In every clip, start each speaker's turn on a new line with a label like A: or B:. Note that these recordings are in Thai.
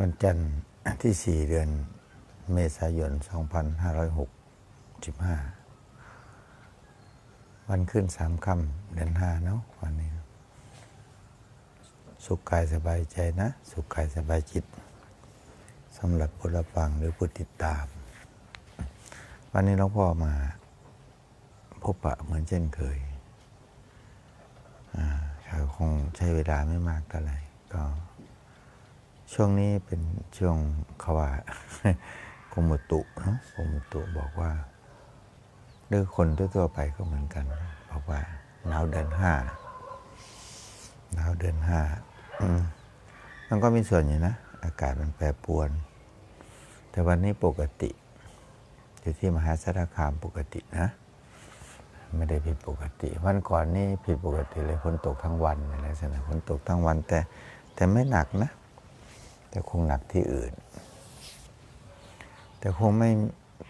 A: วันจันทร์ที่ 4 เดือนเมษายน 2565 วันขึ้นสามค่ำเดือนห้าเนาะวันนี้ สุขกายสบายใจนะ สุขกายสบายจิตสำหรับผู้รับฟังหรือผู้ติดตาม วันนี้หลวงพ่อมาพบปะเหมือนเช่นเคยอ่าเขาคงใช้เวลาไม่มากเท่าไหร่ก็ ช่วงนี้เป็นช่วงขาวากรมตุนะกรมตุบอกว่าหรือคนทั่วไปก็เหมือนกัน บอกว่าหนาวเดือนห้าหนาวเดือนห้ามมันก็มีส่วนอยู่นะ อากาศมันแปรปรวน แต่วันนี้ปกติอยู่ที่มหาสารคามปกตินะ ไม่ได้ผิดปกติ วันก่อนนี่ผิดปกติเลยฝนตกทั้งวันในลักษณะฝนตกทั้งวันแต่แต่ไม่หนักนะ แต่คงหนักที่อื่น แต่คงไม่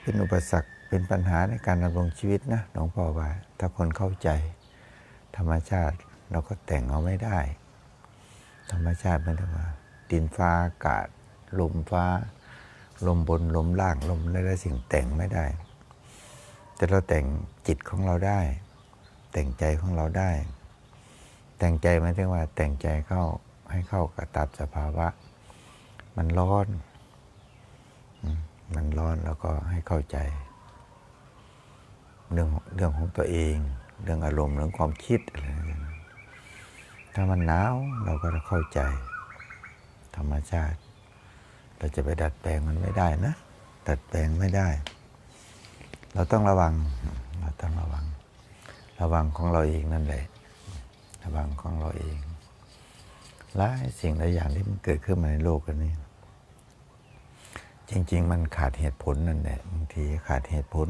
A: เป็นอุปสรรคเป็นปัญหาในการดำรงชีวิตนะหลวงพ่อว่า ถ้าคนเข้าใจ ธรรมชาติเราก็แต่งเอาไม่ได้ ธรรมชาติไม่ได้ว่า ดินฟ้าอากาศ ลมฟ้า ลมบนลมล่างลมอะไรสิ่งแต่งไม่ได้ แต่เราแต่งจิตของเราได้ แต่งใจของเราได้ แต่งใจหมายถึงว่าแต่งใจเข้าให้เข้ากับตามสภาวะ มันร้อน มันร้อนแล้วก็ให้เข้าใจ เรื่องเรื่องของตัวเอง เรื่องอารมณ์เรื่องความคิดอะไรถ้ามันหนาวเราก็จะเข้าใจ ธรรมชาติ เราจะไปดัดแปลงมันไม่ได้นะ ดัดแปลงไม่ได้ เราต้องระวัง เราต้องระวัง ระวังของเราเองนั่นแหละ ระวังของเราเองหลายสิ่งหลายอย่างที่มันเกิดขึ้นมาในโลกนี้ จริง ๆ มันขาดเหตุผลนั่นแหละบางทีขาดเหตุผล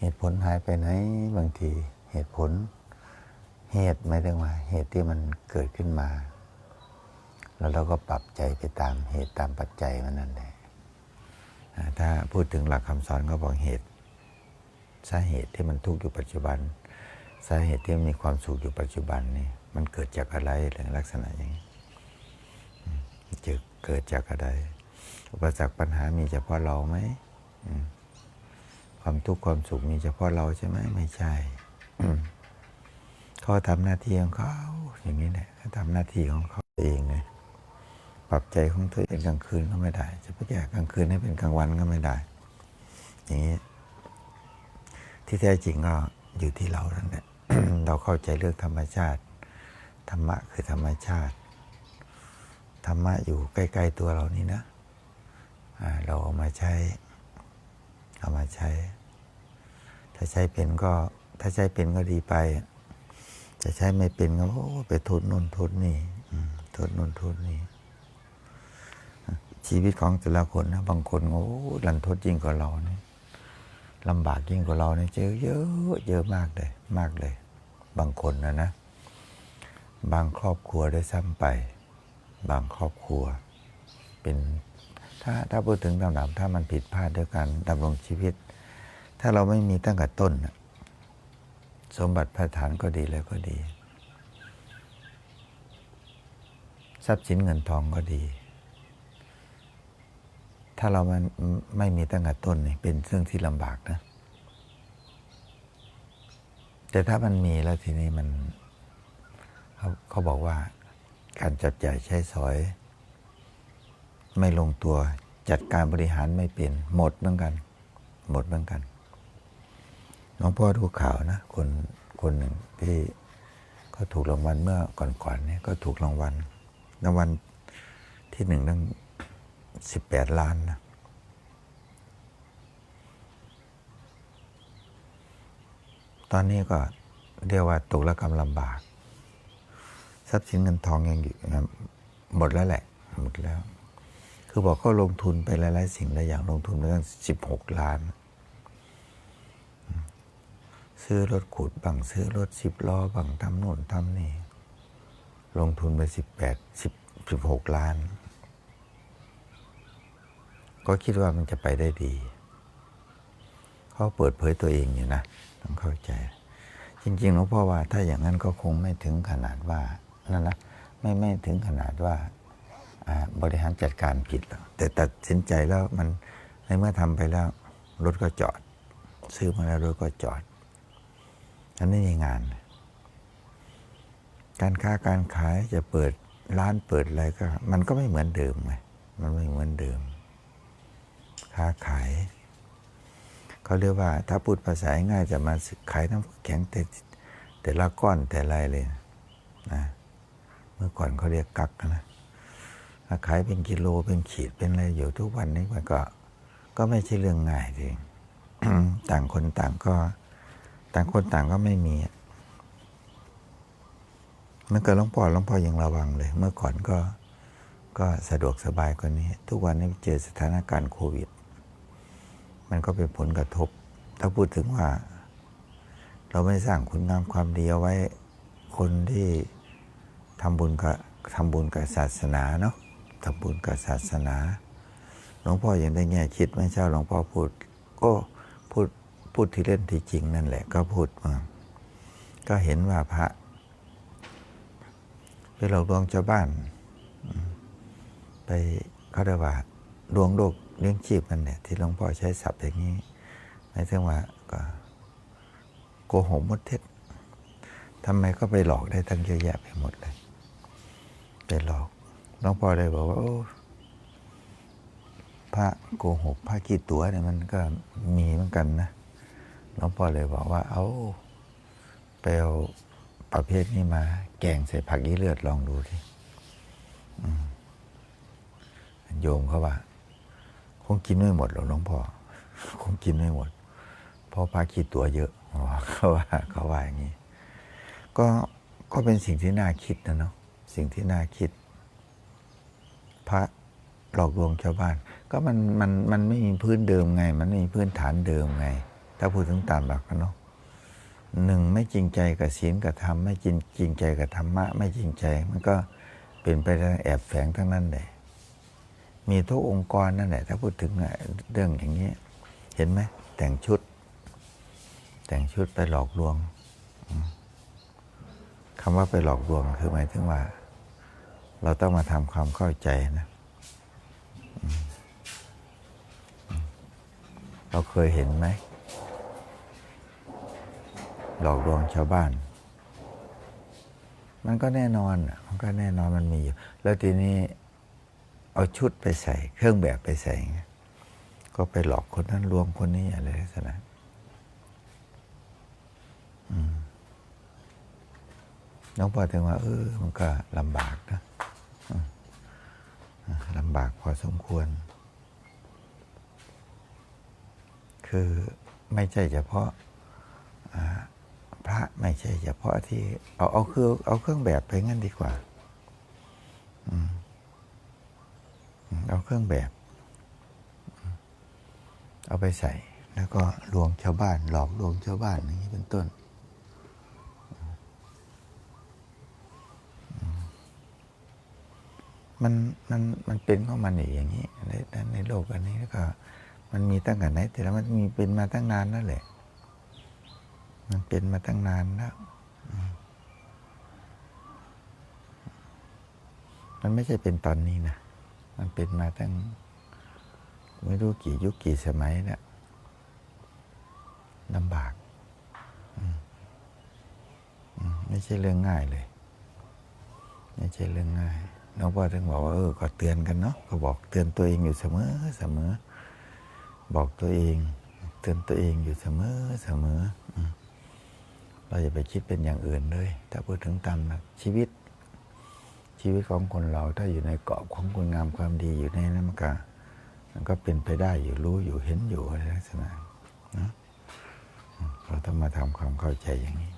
A: เหตุผลหายไปไหนบางทีเหตุผล เหตุไม่ได้ว่าเหตุที่มันเกิดขึ้นมา แล้วเราก็ปรับใจไปตามเหตุตามปัจจัยมันนั่นแหละถ้าพูดถึงหลักคำสอนก็บอกเหตุ สาเหตุที่มันทุกข์อยู่ปัจจุบัน สาเหตุที่มีความสุขอยู่ปัจจุบันนี่มันเกิดจากอะไรหรือลักษณะอย่างนี้จะเกิดจากอะไร อุปสรรคปัญหามีเฉพาะเราไหมความทุกข์ความสุขมีเฉพาะเราใช่ไหมไม่ใช่เขาทำหน้าที่ของเขาอย่างนี้แหละเขาทำหน้าที่ของเขาเองเลยปรับใจของตัวเองกลางคืนก็ไม่ได้ จะไปแก้กลางคืนให้เป็นกลางวันก็ไม่ได้ อย่างนี้ ที่แท้จริงก็อยู่ที่เรานั่นแหละเราเข้าใจเรื่องธรรมชาติ ธรรมะคือธรรมชาติ ธรรมะอยู่ใกล้ ๆ ตัวเรานี่นะ เราเอามาใช้ เอามาใช้ ถ้าใช้เป็นก็ ถ้าใช้เป็นก็ดีไป จะใช้ไม่เป็นก็โอ้ไปทษนู่นทษนี่อืมโทษนู่นทษนี่ ชีวิตของแต่ละคนนะ บางคนโอ้ลันทดยิ่งกว่าเราเนี่ยลำบากยิ่งกว่าเราเนี่ยเจอเยอะเยอะมากเลย มากเลย บางคนนะนะ บางครอบครัวได้ซ้ำไป บางครอบครัว เป็น ถ้าถ้าพูดถึงลำดับถ้ามันผิดพลาดด้วยการดำรงชีวิต ถ้าเราไม่มีตั้งแต่ต้น สมบัติพระฐานก็ดีแล้วก็ดี ทรัพย์สินเงินทองก็ดี ถ้าเรามันไม่มีตั้งแต่ต้นนี่เป็นเรื่องที่ลำบากนะ แต่ถ้ามันมีแล้วทีนี้มันเขาเขาบอกว่าการจับจ่ายใช้สอย ไม่ลงตัว จัดการบริหารไม่เป็น หมดเหมือนกัน หมดเหมือนกันน้องพ่อดูข่าวนะ คนคนหนึ่งที่เขาถูกรางวัลเมื่อก่อนๆเนี่ยก็ถูกรางวัลรางวัลที่หนึ่งตั้งสิบแปดล้านนะตอนนี้ก็เรียกว่าตกระกำลำบาก ทรัพย์สินเงินทองยังอยู่หมดแล้วแหละ หมดแล้ว คือบอกเขาลงทุนไปหลาย ๆ สิ่งหลายอย่างลงทุนไปตั้งสิบหกล้าน ซื้อรถขุดบังซื้อรถสิบล้อบังทำโน่นทำนี่ ลงทุนไปสิบแปดสิบสิบหกล้าน ก็คิดว่ามันจะไปได้ดี เขาเปิดเผยตัวเองอยู่นะ ต้องเข้าใจ จริงๆหลวงพ่อว่าถ้าอย่างนั้นก็คงไม่ถึงขนาดว่านั่นนะไม่ไม่ถึงขนาดว่าอ่า บริหารจัดการผิดหรอกแต่ตัดสินใจแล้วมันในเมื่อทำไปแล้ว รถก็จอด ซื้อมาแล้วรถก็จอดอันนี้มีงาน การค้าการขายจะเปิดร้านเปิดอะไรก็ มันก็ไม่เหมือนเดิมไงมันไม่เหมือนเดิม ค้าขาย เขาเรียกว่า ถ้าพูดภาษาง่ายจะมาขายน้ำแข็งแต่แต่ละก้อนแต่ไรเลยนะเมื่อก่อนเขาเรียกกักนะ ขายเป็นกิโลเป็นขีดเป็นอะไรอยู่ทุกวันนี้มันก็ ก็ไม่ใช่เรื่องง่ายจริงต่างคนต่างก็ ต่างคนต่างก็ไม่มีเมื่อก่อนหลวงพ่อหลวงพ่อยังระวังเลย เมื่อก่อนก็ก็สะดวกสบายกว่านี้ ทุกวันนี้เจอสถานการณ์โควิด มันก็เป็นผลกระทบ ถ้าพูดถึงว่า เราไม่สร้างคุณงามความดีเอาไว้คนที่ทำบุญกับทำบุญกับศาสนาเนาะ ทำบุญกับศาสนาหลวงพ่อยังได้แง่คิดไม่ใช่หลวงพ่อพูด ก็พูดพูดที่เล่นที่จริงนั่นแหละ ก็พูดมาก็เห็นว่าพระไปหลอกลวงชาวบ้าน ไปเขาเรียกว่าลวงโลกเลี้ยงชีพนั่นแหละที่หลวงพ่อใช้ศัพท์อย่างนี้หมายถึงว่าก็โกหกมดเท็จทำไมก็ไปหลอกได้ตั้งเยอะแยะไปหมดเลย ไปหลอก หลวงพ่อเลยบอกว่าพระโกหกพระขี้ตัวเนี่ยมันก็มีเหมือนกันนะหลวงพ่อเลยบอกว่า เอาไปเอาประเภทนี้มา แกงใส่ผักยี่เลือดลองดูทีโยมเขาว่า คงกินไม่หมดหรอกหลวงพ่อ คงกินไม่หมด เพราะพระคิดตัวเยอะเขาว่าเขาว่าอย่างนี้ก็ก็เป็นสิ่งที่น่าคิดนะเนาะสิ่งที่น่าคิด พระหลอกลวงชาวบ้าน ก็มันมันมันไม่มีพื้นเดิมไง มันไม่มีพื้นฐานเดิมไง ถ้าพูดถึงตามหลักเนาะหนึ่งไม่จริงใจกับศีลกับธรรมไม่จริงจริงใจกับธรรมะ ไม่จริงใจ มันก็เป็นไปได้แอบแฝงทั้งนั้นเลยมีทุกองค์กรนั่นแหละถ้าพูดถึงเรื่องอย่างนี้ เห็นไหมแต่งชุด แต่งชุดไปหลอกลวงคำว่าไปหลอกลวงคือหมายถึงว่า เราต้องมาทำความเข้าใจนะเราเคยเห็นไหม หลอกลวงชาวบ้าน มันก็แน่นอนมันก็แน่นอนมันมีอยู่ แล้วทีนี้เอาชุดไปใส่ เครื่องแบบไปใส่ไงก็ไปหลอกคนนั้นลวงคนนี้อะไรลักษณะน้องพอถึงว่าเออมันก็ลำบากนะ ลำบากพอสมควร คือไม่ใช่เฉพาะพระไม่ใช่เฉพาะที่เอาเอาคือเอาเครื่องแบบไปงั้นดีกว่าเอาเครื่องแบบ เอาไปใส่ แล้วก็ลวงชาวบ้าน หลอกลวงชาวบ้านอย่างนี้เป็นต้น มันมันมันเป็นของมันอย่างนี้ในในโลกอันนี้แล้วก็มันมีตั้งแต่ไหน แต่แล้วมันมีเป็นมาตั้งนานนั่นแหละ มันเป็นมาตั้งนานแล้วมันไม่ใช่เป็นตอนนี้นะ มันเป็นมาตั้ง ไม่รู้กี่ยุคกี่สมัยเนะี่ยลำบากไม่ใช่เรื่องง่ายเลย ไม่ใช่เรื่องง่าย น้องพ่อถึงบอกว่าเออก็เตือนกันเนาะก็บอกเตือนตัวเองอยู่เสมอเสมอ บอกตัวเอง เตือนตัวเองอยู่เสมอเสมอเราอย่าไปคิดเป็นอย่างอื่นเลย ถ้าพูดถึงตามชีวิต ชีวิตของคนเราถ้าอยู่ในเกรอบของคุณงามความดีอยู่ในนั้นมันก็มันก็เป็นไปได้อยู่รู้อยู่เห็นอยู่อะไรลักษณะนะเราต้องมาทำความเข้าใจอย่างนี้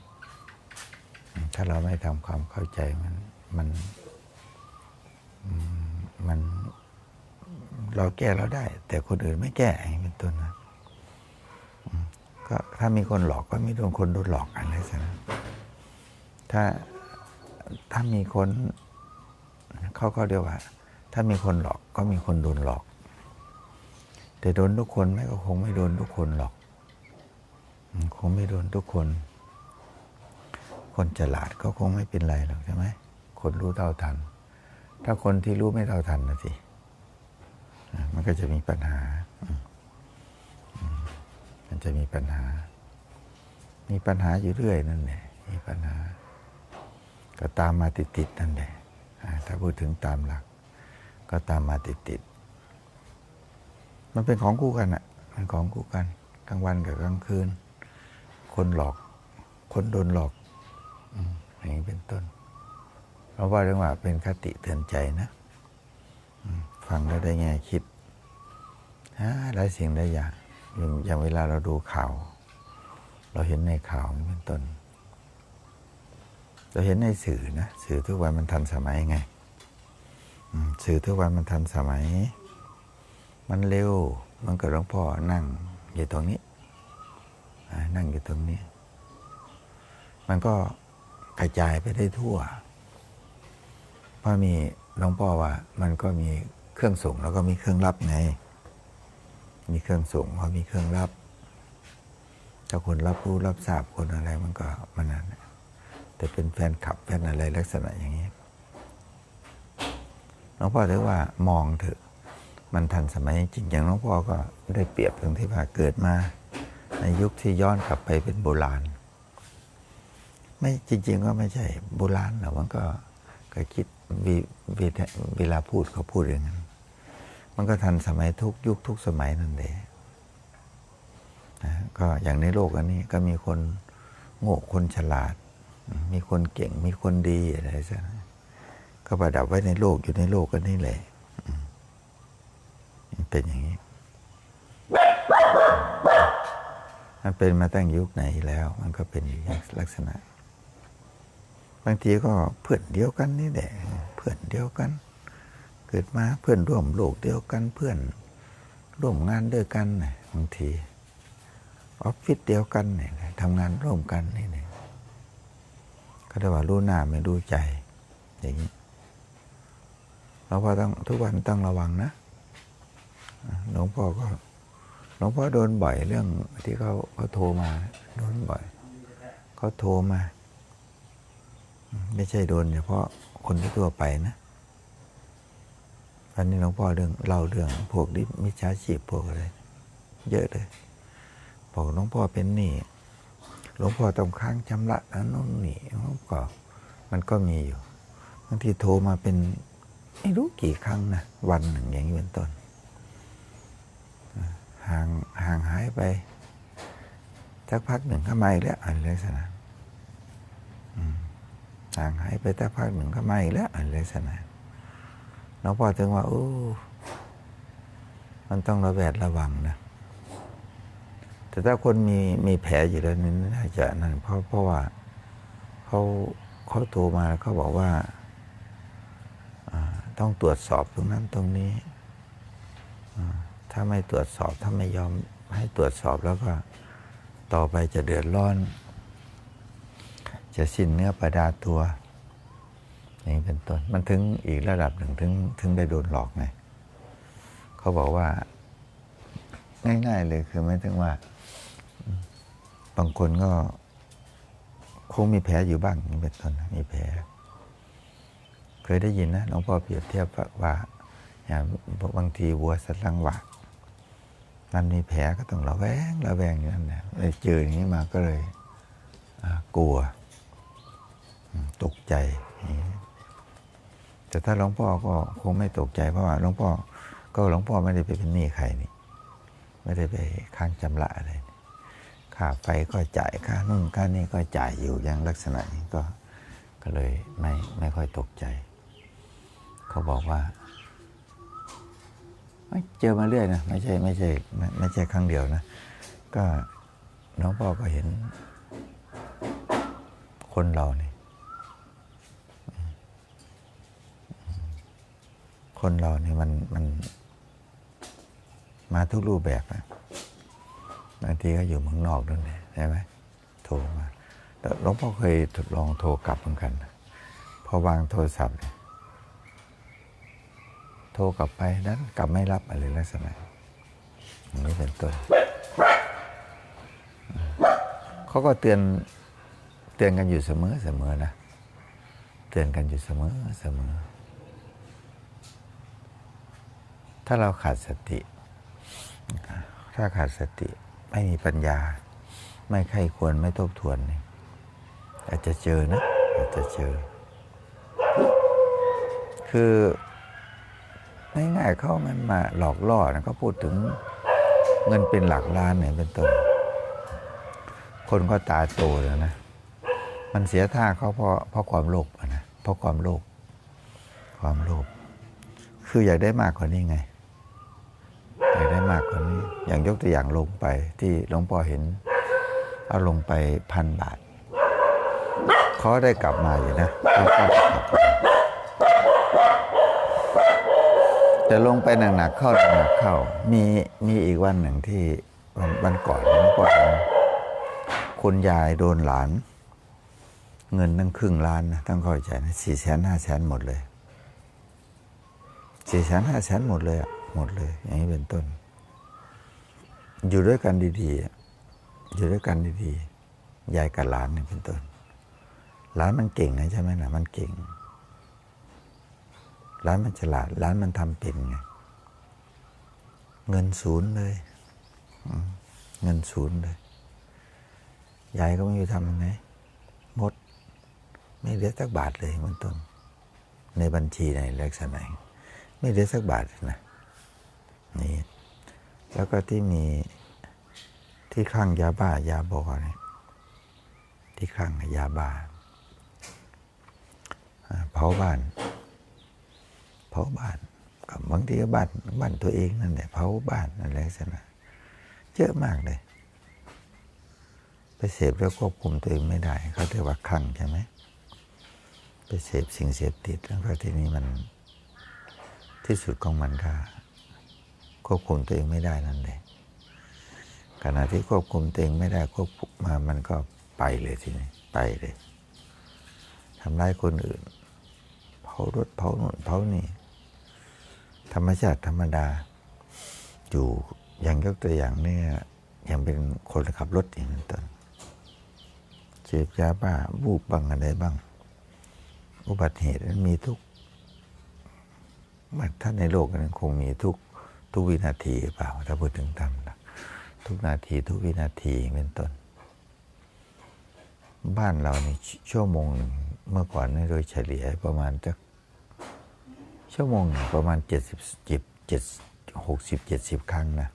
A: ถ้าเราไม่ทำความเข้าใจมันมัน มันเราแก้เราได้ แต่คนอื่นไม่แก่เป็นต้นนะก็ถ้ามีคนหลอกก็ม่โดนคนโดนหลอกอะไรสักนะถ้าถ้ามีคนเขาก็เรียกว่า ถ้ามีคนหลอกก็มีคนโดนหลอก แต่โดนทุกคนไหมก็คงไม่โดนทุกคนหรอกคงไม่โดนทุกคน คนฉลาดก็คงไม่เป็นไรหรอกใช่ไหมคนรู้เท่าทัน ถ้าคนที่รู้ไม่เท่าทันนะสิมันก็จะมีปัญหา มันจะมีปัญหา มีปัญหาอยู่เรื่อยนั่นแหละ มีปัญหา ก็ตามมาติดๆนั่นแหละ ถ้าพูดถึงตามหลัก ก็ตามมาติดๆ มันเป็นของคู่กันอะมันของคู่กัน กลางวันกับกลางคืน คนหลอก คนโดนหลอก อย่างนี้เป็นต้น เพราะว่าเรื่องว่าเป็นคติเตือนใจนะ ฟังแล้วได้แง่คิดหลายสิ่งหลายอย่างอย่างเวลาเราดูข่าว เราเห็นในข่าวเป็นต้น เราเห็นในสื่อนะ สื่อทุกวันมันทันสมัยไง สื่อทุกวันมันทันสมัย มันเร็ว มันก็หลวงพ่อนั่งอยู่ตรงนี้ นั่งอยู่ตรงนี้ มันก็กระจายไปได้ทั่ว พราะมีหลวงพ่อว่า มันก็มีเครื่องส่งแล้วก็มีเครื่องรับไงมีเครื่องส่งเพรามีเครื่องรับถ้าคนรับรู้รับทราบคนอะไรมันก็มันนั้นแต่เป็นแฟนคลับแฟนอะไรลักษณะอย่างนี้หลวงพ่อถือว่ามองเถอะ มันทันสมัยจริงอย่างหลวงพ่อก็ได้เปรียบตรงที่ว่าเกิดมา ในยุคที่ย้อนกลับไปเป็นโบราณ ไม่จริง ๆ ก็ไม่ใช่โบราณหรอกมันก็ ก็คิดวิวิเวลาพูดเขาพูดอย่างนั้น มันก็ทันสมัยทุกยุคทุกสมัยนั่นเองนะก็อย่างในโลกอันนี้ก็มีคนโง่คนฉลาด มีคนเก่งมีคนดีอะไรซะก็ประดับไว้ในโลกอยู่ในโลกกันนี่แหละมันเป็นอย่างนี้ มันเป็นมาตั้งยุคไหนแล้ว มันก็เป็นอย่างลักษณะ บางทีก็เพื่อนเดียวกันนี่แหละเพื่อนเดียวกัน เกิดมาเพื่อนร่วมโลกเดียวกันเพื่อนร่วมงานด้วยกันน่บางทีออฟฟิศเดียวกันเนี่ยทำงานร่วมกันนี่เนี่ยก็ได้ว่ารู้หน้าไม่รู้ใจ อย่างนี้เราพอต้องทุกวันต้องระวังนะหลวงพ่อก็หลวงพ่อโดนบ่อยเรื่องที่เขาเขาโทรมาโดนบ่อยเขาโทรมา ไม่ใช่โดนเฉพาะคนทั่วไปนะอันนี้หลวงพ่อเรื่องเล่าเรื่องพวกดิมิจฉาชีพพวกอะไรเยอะเลยบอกหลวงพ่อเป็นหนี้หลวงพ่อต้องค้างชำระนั้นนู่นนี่หลวงพ่อมันก็มีอยู่บางทีโทรมาเป็นไม่รู้กี่ครั้งนะวันหนึ่งอย่างนี้เป็นต้นห่างห่างหายไปสักพักหนึ่งก็มาอีกแล้วอะไรลักษณะอืม ห่างหายไปแต่พักหนึ่งก็ไม่แล้วอะไรลักษณะหลวงพ่อถึงว่าโอ้มันต้องระแวดระวังนะแต่ถ้าคนมีมีแผลอยู่แล้วนี่น่าจะนั่นเพราะเพราะว่าเขาเขาโทรมาเขาบอกว่าต้องตรวจสอบตรงนั้นตรงนี้ถ้าไม่ตรวจสอบถ้าไม่ยอมให้ตรวจสอบแล้วก็ต่อไปจะเดือดร้อน จะสิ้นเนื้อประดาตัว อย่างนี้เป็นต้น มันถึงอีกระดับหนึ่งถึงถึงได้โดนหลอกไงเขาบอกว่า ง่าย ๆ เลยคือไม่ถึงว่า บางคนก็คงมีแผลอยู่บ้างอย่างนี้เป็นต้นมีแผล เคยได้ยินนะหลวงพ่อเปรียบเทียบว่าอย่างบางทีวัวสัตว์ลังหวากมันมีแผลก็ต้องระแวงระแวงอย่างนั้นนะเลยเจออย่างนี้มาก็เลยกลัว ตกใจ แต่ถ้าหลวงพ่อก็คงไม่ตกใจเพราะว่าหลวงพ่อก็หลวงพ่อไม่ได้ไปเป็นหนี้ใครนี่ ไม่ได้ไปค้างชำระอะไรค่าไฟก็จ่ายค่านู่นค่านี่ก็จ่ายอยู่อย่างลักษณะนี้ก็ก็เลยไม่ไม่ค่อยตกใจ เขาบอกว่าเจอมาเรื่อยนะไม่ใช่ไม่ใช่ไม่ไม่ใช่ครั้งเดียวนะ ก็หลวงพ่อก็เห็นคนเราเนี่ย คนเราเนี่มันมันมาทุกรูปแบบอะบางทีก็อยู่เมืองนอกด้วยใช่ไหมโทรมาหลวงพ่อเคยทดลองโทรกลับเหมือนกันพอวางโทรศัพท์โทรกลับไปนั้นกลับไม่รับอะไรลักษณะอย่างนี้เป็นต้นเขาก็เตือนเตือนกันอยู่เสมอเสมอนะ เตือนกันอยู่เสมอเสมอ ถ้าเราขาดสติ ถ้าขาดสติไม่มีปัญญา ไม่ใครควรไม่ทบทวน อาจจะเจอนะ อาจจะเจอ คือง่ายๆเขามันมาหลอกล่อนะก็พูดถึงเงินเป็นหลักล้านเนี่ยเป็นต้นคนก็ตาโตแล้วนะ มันเสียท่าเขาเพราะเพราะความโลภนะเพราะความโลภความโลภคืออยากได้มากกว่านี้ไง มากกว่านี้ อย่างยกตัวอย่างลงไปที่หลวงพ่อเห็น เอาลงไปพันบาทเขาได้กลับมาอยู่นะเขาก็กลับแต่ลงไปหนักๆเข้าหนักเข้า มีมีอีกวันหนึ่งที่วันวันก่อนหลวงพ่อเห็นคุณยายโดนหลาน เงินตั้งครึ่งล้านนะต้องเข้าใจนะสี่แสนห้าแสนหมดเลยสี่แสนห้าแสนหมดเลยอะหมดเลย อย่างนี้เป็นต้น อยู่ด้วยกันดีๆ อยู่ด้วยกันดีๆ ยายกับหลานเนี่ยเป็นต้น หลานมันเก่งนะใช่ไหมนะมันเก่ง หลานมันฉลาด หลานมันทำเป็นไง เงินศูนย์เลย เงินศูนย์เลย ยายก็ไม่รู้ทำยังไงหมด ไม่เหลือสักบาทเลยมันต้น ในบัญชีในลักษณะไม่เหลือสักบาทนะ นี่ แล้วก็ที่มีที่ข้างยาบ้ายาบอเนี่ยที่ข้างยาบ้าอ่าเผาบ้าน เผาบ้านกับบางทีก็บ้านบ้านตัวเองนั่นแหละเผาบ้านอะไรลักษณะเยอะมากเลย ไปเสพแล้วควบคุมตัวเองไม่ได้เขาเรียกว่าคลั่งใช่ไหมไปเสพสิ่งเสพติดแล้วก็ทีนี้มันที่สุดของมันก็ ควบคุมตัวเองไม่ได้นั่นแหละขณะที่ควบคุมตัวเองไม่ได้ควบคุมมามันก็ไปเลยทีนี้ไปเลยทำร้ายคนอื่น เผารถเผาโน่นเผานี่ ธรรมชาติธรรมดา อยู่อย่างยกตัวอย่างเนี่ยอย่างเป็นคนขับรถอย่างนั้นต้นเจ็บยาบ้าบูบบ้างอะไรบ้าง อุบัติเหตุนั้นมีทุกมันถ้าในโลกนั้นคงมีทุก ทุกวินาทีเปล่าถ้าพูดถึงธรรมนะทุกนาทีทุกวินาทีเป็นต้น บ้านเราในชั่วโมงเมื่อก่อนนี่โดยเฉลี่ยประมาณจะชั่วโมงประมาณเจ็ดสิบจิบเจ็ดหกสิบเจ็ดสิบครั้งนะ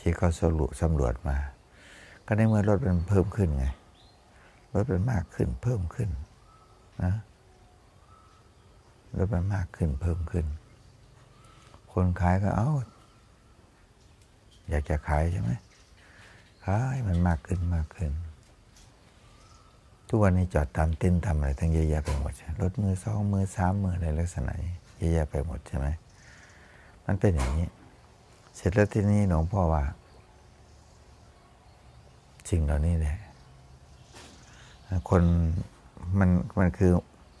A: ที่เขาสรุปสำรวจมา ก็ในเมื่อรถมันเพิ่มขึ้นไงรถมันมากขึ้นเพิ่มขึ้นนะรถมันมากขึ้นเพิ่มขึ้น คนขายก็เอาอยากจะขายใช่ไหมขายมันมากขึ้นมากขึ้น ทุกวันนี้จอดตามเต้นทำอะไรทั้งเยอะแยะไปหมดรถมือสองมือสามมืออะไรลักษณะเยอะแยะไปหมดใช่ไหมมันเป็นอย่างนี้ เสร็จแล้วที่นี่หลวงพ่อว่า สิ่งเหล่านี้แหละคนมันมันคือ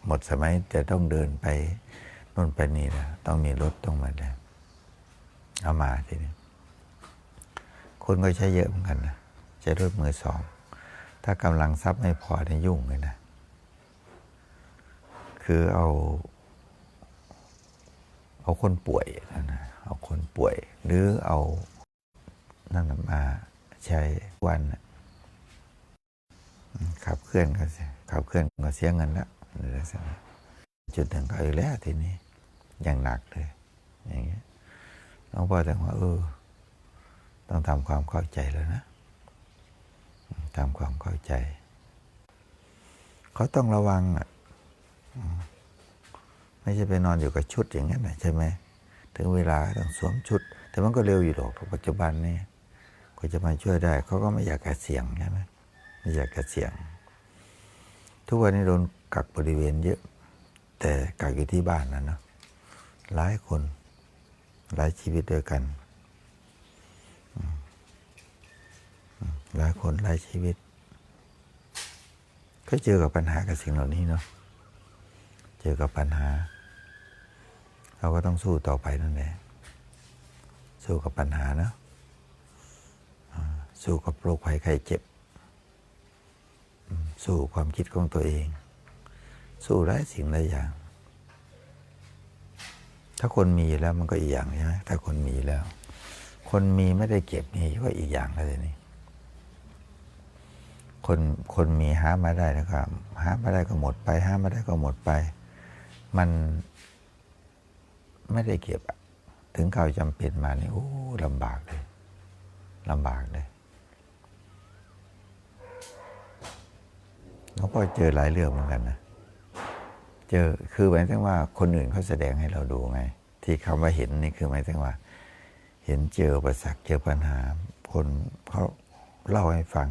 A: หมดสมัยจะต้องเดินไปโน่นไปนี่แล้วต้องมีรถต้องมาแล้ว เอามาทีนี้คนก็ใช้เยอะเหมือนกันนะใช้รถมือสอง ถ้ากำลังทรัพย์ไม่พอเนี่ยยุ่งเลยนะ คือเอา เอาคนป่วยนะเอาคนป่วย หรือเอานั่นมาใช้วันขับเคลื่อนก็ขับเคลื่อนก็เสียเงินแล้วในลักษณะจุดหนึ่งก็อีกแล้วทีนี้อย่างหนักเลย อย่างเงี้ย หลวงพ่อแต่ว่าเออ ต้องทำความเข้าใจแล้วนะทำความเข้าใจ เขาต้องระวังอะไม่ใช่ไปนอนอยู่กับชุดอย่างนั้นนะใช่ไหมถึงเวลาต้องสวมชุด แต่มันก็เร็วอยู่หรอกปัจจุบันนี้ก็จะมาช่วยได้ เขาก็ไม่อยากกระเสี่ยงใช่ไหมไม่อยากกระเสี่ยง ทุกวันนี้โดนกักบริเวณเยอะ แต่กักอยู่ที่บ้านนะเนาะหลายคน หลายชีวิตด้วยกัน หลายคนหลายชีวิต ก็เจอกับปัญหากับสิ่งเหล่านี้เนาะเจอกับปัญหา เราก็ต้องสู้ต่อไปนั่นแหละสู้กับปัญหาเนาะสู้กับโรคภัยไข้เจ็บ สู้ความคิดของตัวเอง สู้หลายสิ่งหลายอย่าง ถ้าคนมีแล้วมันก็อีกอย่างใช่ไหมถ้าคนมีแล้ว คนมีไม่ได้เก็บนี่ก็อีกอย่างแล้วทีนี้คนคนมีหามาได้แล้วก็หามาได้ก็หมดไปหามาได้ก็หมดไป มันไม่ได้เก็บถึงเขาจำเป็นมานี่โอ้ลำบากเลยลำบากเลยเราก็เจอหลายเรื่องเหมือนกันนะ เจอคือหมายถึงว่าคนอื่นเขาแสดงให้เราดูไง ที่คำว่าเห็นนี่คือหมายถึงว่า เห็นเจอประสักเจอปัญหา คนเขาเล่าให้ฟัง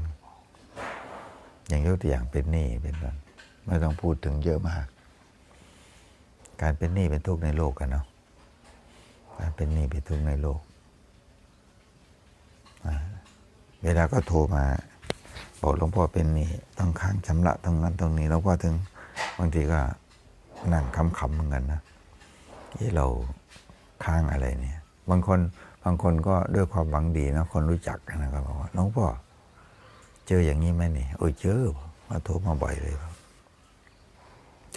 A: อย่างยกตัวอย่างเป็นหนี้เป็นต้นไม่ต้องพูดถึงเยอะมาก การเป็นหนี้เป็นทุกข์ในโลกกันเนาะการเป็นหนี้เป็นทุกข์ในโลก เวลาก็โทรมาบอกหลวงพ่อเป็นหนี้ต้องค้างชำระตรงนั้นตรงนี้หลวงพ่อถึงบางทีก็ นั่งคำๆเหมือนกันนะที่เราค้างอะไรเนี่ย บางคนบางคนก็ด้วยความหวังดีนะคนรู้จักนะก็บอกว่าน้องพ่อเจออย่างนี้ไหมนี่โอ้ยเจอมาโทรมาบ่อยเลย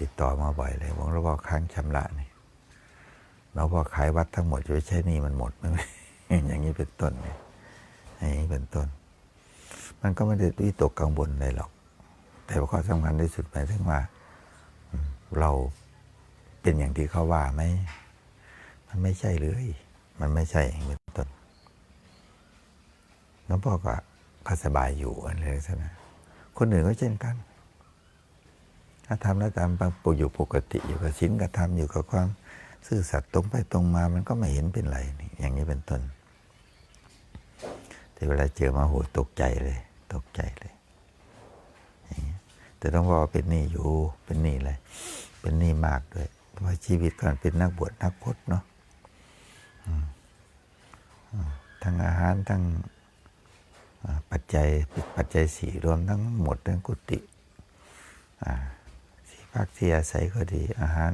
A: ติดต่อมาบ่อยเลยบอกหลวพ่อค้างชำระนี่หลวงพ่อขายวัดทั้งหมดจะไปใช้หนี่มันหมดไหมอย่างนี้เป็นต้นนี่อย่างนี้เป็นต้น มันก็ไม่ได้วิตกกังวลอะไรหรอก แต่ข้อสำคัญที่สุดหมายถึงว่า เราเป็นอย่างที่เขาว่าไหม มันไม่ใช่เลย มันไม่ใช่อย่างเป็นต้นหลวงพ่อก็ก็สบายอยู่อะไรลักษณะคนอื่นก็เช่นกัน ถ้าทำแล้วตามปกอยู่ปกติอยู่กับศีลกับธรรมอยู่กับความซื่อสัตย์ตรงไปตรงมามันก็ไม่เห็นเป็นไรอย่างนี้เป็นต้น แต่เวลาเจอมาโหตกใจเลย ตกใจเลย แต่ต้องบอกว่าเป็นหนี้อยู่ เป็นหนี้เลย เป็นหนี้มากด้วย เพราะชีวิตก่อนเป็นนักบวชนักพจน์เนาะทั้งอาหารทั้งปัจจัยปัจจัยสี่รวมทั้งหมดทั้งกุฏิอ่าที่พักที่อาศัยก็ดี อาหาร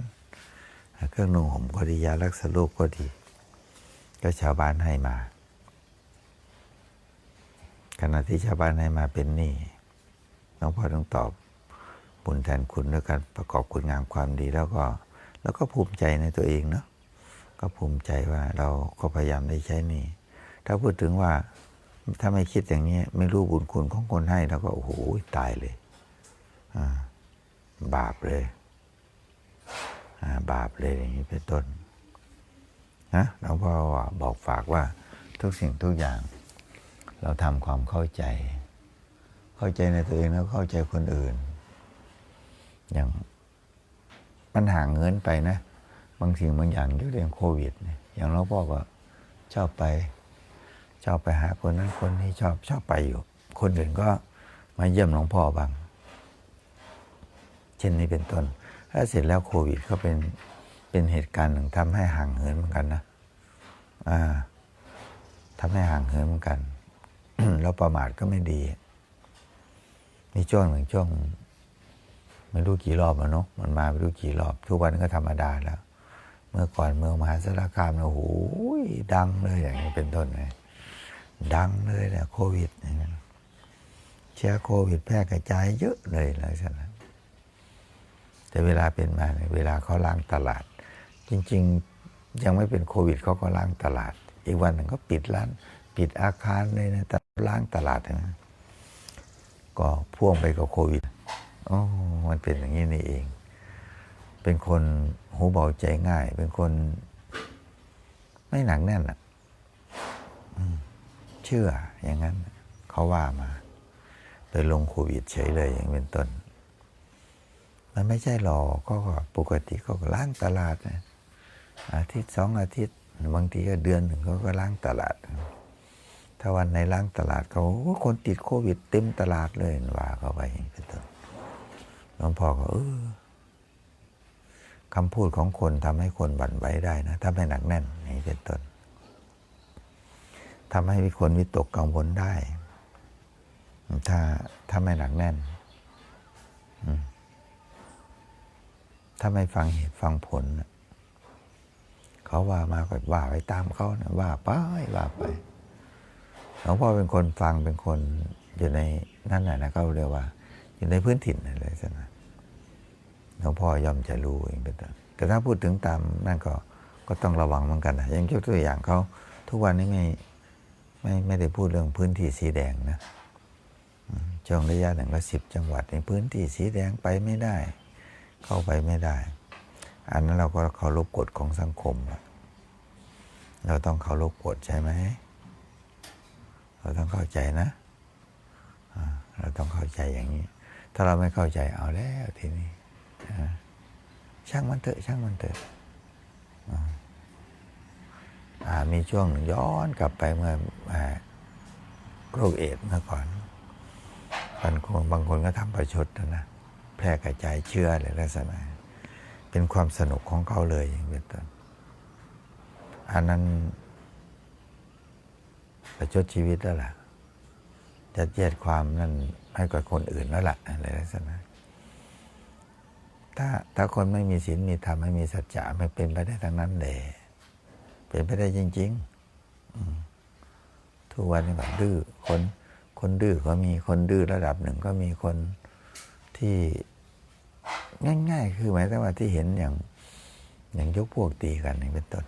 A: เครื่องนุ่งห่มก็ดียารักษาโรคก็ดี ก็ชาวบ้านให้มาขณะที่ชาวบ้านให้มาเป็นหนี้หลวงพ่อต้องตอบ บุญแทนคุณด้วยการประกอบคุณงามความดีแล้วก็แล้วก็ภูมิใจในตัวเองเนาะก็ภูมิใจว่าเราก็พยายามได้ใช้หนี่ ถ้าพูดถึงว่าถ้าไม่คิดอย่างนี้ ไม่รู้บุญคุณของคนให้แล้วก็โอ้โหตายเลยบาปเลยบาปเลยอย่างนี้เป็นต้นนะหลวงพ่อบอกฝากว่าทุกสิ่งทุกอย่าง เราทำความเข้าใจ เข้าใจในตัวเองแล้วเข้าใจคนอื่น อย่างมันห่างเงินไปนะ บางสิ่งบางอย่างด้วยเรื่องโควิดเนี่ยอย่างหลวงพ่อก็ชอบไป ชอบไปหาคนนั้นคนนี้ชอบชอบไปอยู่ คนอื่นก็มาเยี่ยมหลวงพ่อบ้าง เช่นนี้เป็นต้นแล้วเสร็จแล้วโควิดก็เป็นเป็นเหตุการณ์หนึ่งทำให้ห่างเหินเหมือนกันนะอ่าทำให้ห่างเหินเหมือนกัน แล้วประมาทก็ไม่ดี มีช่วงหนึ่งช่วง ไม่รู้กี่รอบแล้วเนาะมันมาไม่รู้กี่รอบ ทุกวันก็ธรรมดาแล้ว เมื่อก่อนเมืองมหาสารคามเนี่ยโอ้โหดังเลยอย่างนี้เป็นต้นไงดังเลยเนี่ยโควิดอย่างนั้นเชื้อโควิดแพร่กระจายเยอะเลยลักษณะแต่เวลาเป็นมาเนี่ยเวลาเขาล้างตลาด จริง ๆ ยังไม่เป็นโควิดเขาก็ล้างตลาด อีกวันหนึ่งก็ปิดร้าน ปิดอาคารเลยนะแต่ล้างตลาดนะก็พ่วงไปกับโควิด อ๋อมันเป็นอย่างนี้นี่เอง เป็นคนหูเบาใจง่าย เป็นคน ไม่หนักแน่นอะเชื่ออย่างนั้น เขาว่ามาเลยลงโควิดเฉยเลยอย่างเป็นต้น มันไม่ใช่หรอกก็ปกติก็ล้างตลาดนะอาทิตย์สองอาทิตย์ บางทีก็เดือนหนึ่งเขาก็ล้างตลาด ถ้าวันไหนล้างตลาดเขาคนติดโควิดเต็มตลาดเลยว่าเขาไปอย่างเป็นต้น หลวงพ่อก็เออคำพูดของคนทำให้คนหวั่นไหวได้นะถ้าไม่หนักแน่นนี้เป็นต้นทำให้คนวิตกกังวลได้ ถ้าถ้าไม่หนักแน่นถ้าไม่ฟังเหตุฟังผล เขาว่ามาก็ว่าไปตามเขานะว่าไปว่าไปหลวงพ่อเป็นคนฟังเป็นคนอยู่ในนั่นแหละนะเขาเรียกว่า อยู่ในพื้นถิ่นอะไรสักนะ หลวงพ่อย่อมจะรู้เองเป็นต้นแต่ถ้าพูดถึงตามนั่นก็ก็ต้องระวังเหมือนกันนะอยังยกตัวอย่างเขาทุกวันนี้ไม่ไม่ไม่ได้พูดเรื่องพื้นที่สีแดงนะอืมช่วงระยะหนึ่งก็สิบจังหวัดในพื้นที่สีแดงไปไม่ได้ เข้าไปไม่ได้ อันนั้นเราก็เคารพกฎของสังคม เราต้องเคารพกฎใช่ไหมเราต้องเข้าใจนะเราต้องเข้าใจอย่างนี้ ถ้าเราไม่เข้าใจเอาแล้วทีนี้ ช่างมันเถอะ ช่างมันเถอะอ่อมีช่วงย้อนกลับไปเมื่อโรคเอดส์เมื่อก่อนบางคนบางคนก็ทำประชดนะนะแพร่กระจายเชื้ออะไรลักษณะเป็นความสนุกของเขาเลยอย่างเป็นต้นอันนั้นประชดชีวิตแล้วล่ะจะเยียดความนั่นให้กับคนอื่นแล้วล่ะอะไรลักษณะ ถ้าถ้าคนไม่มีศีลมีธรรมไม่มีสัจจะไม่เป็นไปได้ทั้งนั้นเลยเป็นไปได้จริงๆทุกวันนี้แบบดื้อคนคนดื้อก็มีคนดื้อระดับหนึ่งก็มีคนที่ง่าย ๆ คือหมายถึงว่าที่เห็นอย่างอย่างยกพวกตีกันอย่างเป็นต้น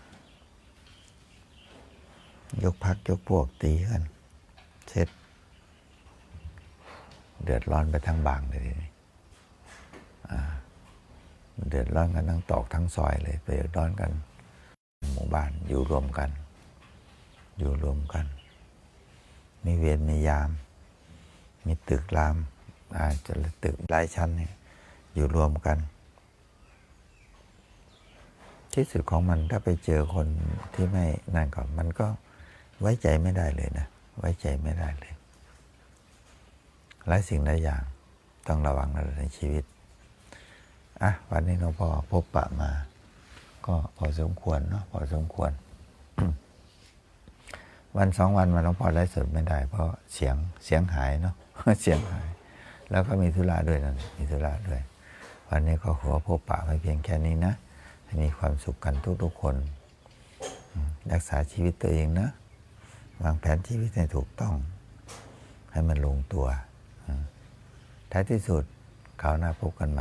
A: ยกพักยกพวกตีกันเสร็จเดือดร้อนไปทั้งบางเลยทีนี้อ่า เดือดร้อนกันทั้งตอกทั้งซอยเลยไปเดือดร้อนกัน หมู่บ้านอยู่รวมกัน อยู่รวมกัน มีเวรมียาม มีตึกรามอาจจะตึกหลายชั้นเนี่ยอยู่รวมกัน ที่สุดของมันถ้าไปเจอคนที่ไม่นั่นก่อนมันก็ไว้ใจไม่ได้เลยนะ ไว้ใจไม่ได้เลยหลายสิ่งหลายอย่างต้องระวังในชีวิต อะวันนี้หลวงพ่อพบปะมา ก็พอสมควรเนาะพอสมควร วันสองวันมาหลวงพ่อไลฟ์สดไม่ได้ เพราะเสียงเสียงหายเนาะเสียงหาย แล้วก็มีธุระด้วยนั่นมีธุระด้วย วันนี้ก็ขอพบปะไว้เพียงแค่นี้นะให้มีความสุขกันทุกๆคนรักษาชีวิตตัวเองนะ วางแผนชีวิตให้ถูกต้อง ให้มันลงตัว ท้ายที่สุดคราวหน้าพบกันใหม่